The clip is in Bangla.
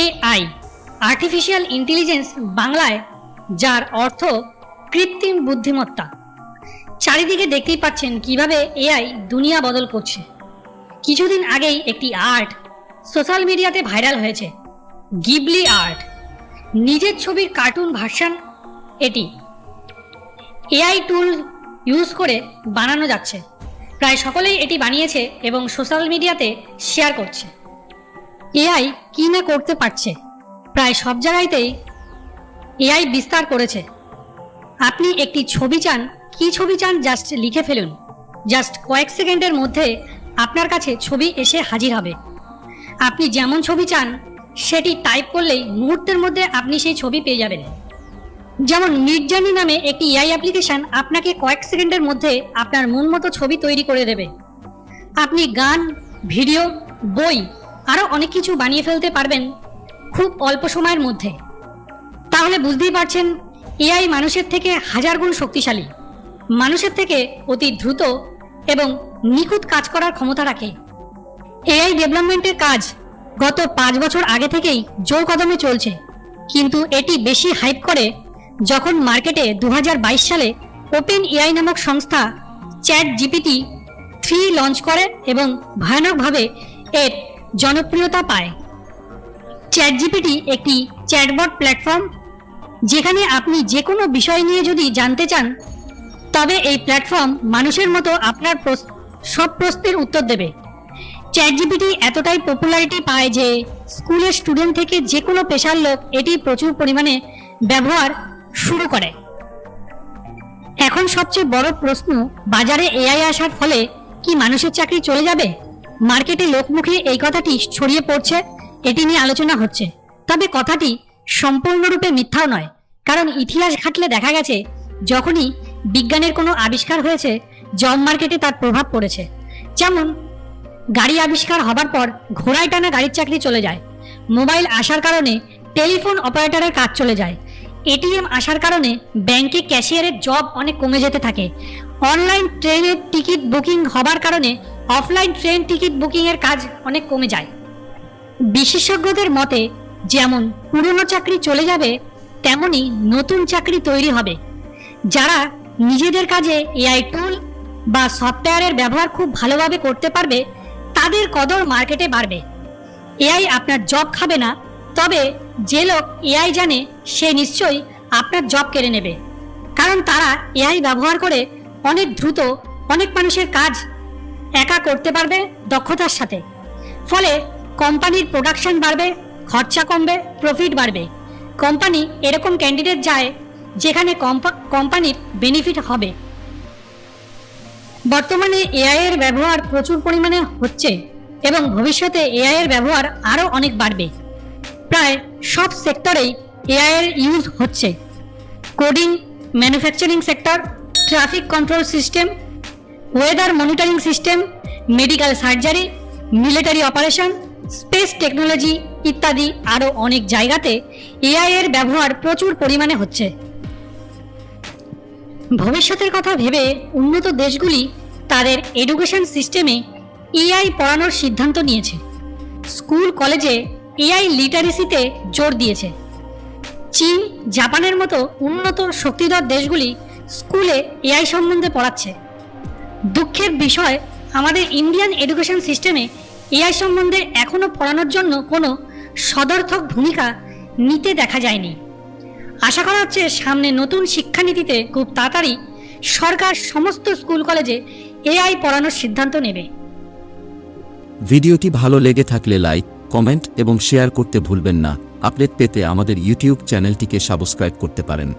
এআই আর্টিফিশিয়াল ইন্টেলিজেন্স বাংলায়, যার অর্থ কৃত্রিম বুদ্ধিমত্তা। চারিদিকে দেখতেই পাচ্ছেন কীভাবে এআই দুনিয়া বদল করছে। কিছুদিন আগেই একটি আর্ট সোশ্যাল মিডিয়াতে ভাইরাল হয়েছে গিবলি আর্ট নিজের ছবির কার্টুন ভার্সান এটি। এআই টুল ইউজ করে বানানো যাচ্ছে। প্রায় সকলেই এটি বানিয়েছে এবং সোশ্যাল মিডিয়াতে শেয়ার করছে। এআই কি না করতে পারছে? প্রায় সব জায়গাতেই এআই বিস্তার করেছে। আপনি একটি ছবি চান, কি ছবি চান জাস্ট লিখে ফেলুন। জাস্ট কয়েক সেকেন্ডের মধ্যে আপনার কাছে ছবি এসে হাজির হবে। আপনি যেমন ছবি চান, সেটি টাইপ করলেই মুহূর্তের মধ্যে আপনি সেই ছবি পেয়ে যাবেন। যেমন মিডজার্নি নামে একটি এআই অ্যাপ্লিকেশন আপনাকে কয়েক সেকেন্ডের মধ্যে আপনার মন মতো ছবি তৈরি করে দেবে। আপনি গান, ভিডিও, বই আরও অনেক কিছু বানিয়ে ফেলতে পারবেন খুব অল্প সময়ের মধ্যে। তাহলে বুঝতেই পারছেন, এআই মানুষের থেকে হাজার গুণ শক্তিশালী। মানুষের থেকে অতি দ্রুত এবং নিখুঁত কাজ করার ক্ষমতা রাখে। এআই ডেভেলপমেন্টের কাজ গত পাঁচ বছর আগে থেকেই জোর কদমে চলছে। কিন্তু এটি বেশি হাইপ করে যখন মার্কেটে দু হাজার বাইশ সালে ওপেন এআই নামক সংস্থা চ্যাট জিপিটি থ্রি লঞ্চ করে এবং ভয়ানকভাবে এর জনপ্রিয়তা পায়। চ্যাট জিপিটি একটি চ্যাটবট প্ল্যাটফর্ম যেখানে আপনি যে কোনো বিষয় নিয়ে যদি জানতে চান, তবে এই প্ল্যাটফর্ম মানুষের মতো আপনার সব প্রশ্নের উত্তর দেবে। চ্যাট জিপিটি এতটাই পপুলারিটি পায় যে স্কুলের স্টুডেন্ট থেকে যে কোনো পেশার লোক এটি প্রচুর পরিমাণে ব্যবহার শুরু করে। এখন সবচেয়ে বড় প্রশ্ন, বাজারে এআই আসার ফলে কি মানুষের চাকরি চলে যাবে? মার্কেটে লোকমুখে এই কথাটি ছড়িয়ে পড়ছে, এটি নিয়ে আলোচনা হচ্ছে। তবে কথাটি সম্পূর্ণরূপে মিথ্যাও নয়, কারণ ইতিহাস ঘাটলে দেখা গেছে, যখনই বিজ্ঞানের কোনো আবিষ্কার হয়েছে জব মার্কেটে তার প্রভাব পড়েছে। যেমন, গাড়ি আবিষ্কার হবার পর ঘোড়ায় টানা গাড়ির চাকরি চলে যায়, মোবাইল আসার কারণে টেলিফোন অপারেটরের কাজ চলে যায়, এটিএম আসার কারণে ব্যাংকে ক্যাশিয়ারের জব অনেক কমে যেতে থাকে, অনলাইন ট্রেনের টিকিট বুকিং হবার কারণে অফলাইন ট্রেন টিকিট বুকিংয়ের কাজ অনেক কমে যায়। বিশেষজ্ঞদের মতে, যেমন পুরনো চাকরি চলে যাবে, তেমনি নতুন চাকরি তৈরি হবে। যারা নিজেদের কাজে এআই টুল বা সফটওয়্যারের ব্যবহার খুব ভালোভাবে করতে পারবে, তাদের কদর মার্কেটে বাড়বে। এআই আপনার জব খাবে না, তবে যে লোক এআই জানে, সে নিশ্চয়ই আপনার জব কেড়ে নেবে। কারণ তারা এআই ব্যবহার করে অনেক দ্রুত অনেক মানুষের কাজ একা করতে পারবে দক্ষতার সাথে। ফলে কোম্পানির প্রোডাকশন বাড়বে, খরচা কমবে প্রফিট বাড়বে। কোম্পানি এরকম ক্যান্ডিডেট যায় যেখানে কম্পা- কোম্পানির বেনিফিট হবে। বর্তমানে এআই এর ব্যবহার প্রচুর পরিমাণে হচ্ছে এবং ভবিষ্যতে এআই এর ব্যবহার আরও অনেক বাড়বে। প্রায় সব সেক্টরেই এআই এর ইউজ হচ্ছে। Coding manufacturing sector traffic control system weather monitoring system medical surgery military operation space technology ইত্যাদি আরও অনেক জায়গাতে এআই এর ব্যবহার প্রচুর পরিমাণে হচ্ছে। ভবিষ্যতের কথা ভেবে উন্নত দেশগুলি তাদের এডুকেশন সিস্টেমে এআই পড়ানোর সিদ্ধান্ত নিয়েছে। স্কুল, কলেজে এআই লিটারেসিতে জোর দিয়েছে। চীন, জাপানের মতো উন্নত শক্তিধর দেশগুলি স্কুলে এআই সম্বন্ধে পড়াচ্ছে। দুঃখের বিষয়, আমাদের ইন্ডিয়ান এডুকেশন সিস্টেমে এআই সম্বন্ধে এখনও পড়ানোর জন্য কোনো সদর্থক ভূমিকা নিতে দেখা যায়নি। আশা করা হচ্ছে সামনে নতুন শিক্ষানীতিতে খুব তাড়াতাড়ি সরকার সমস্ত স্কুল কলেজে এআই পড়ানোর সিদ্ধান্ত নেবে। ভিডিওটি ভালো লেগে থাকলে লাইক, কমেন্ট এবং শেয়ার করতে ভুলবেন না। আপডেট পেতে আমাদের ইউটিউব চ্যানেলটিকে সাবস্ক্রাইব করতে পারেন।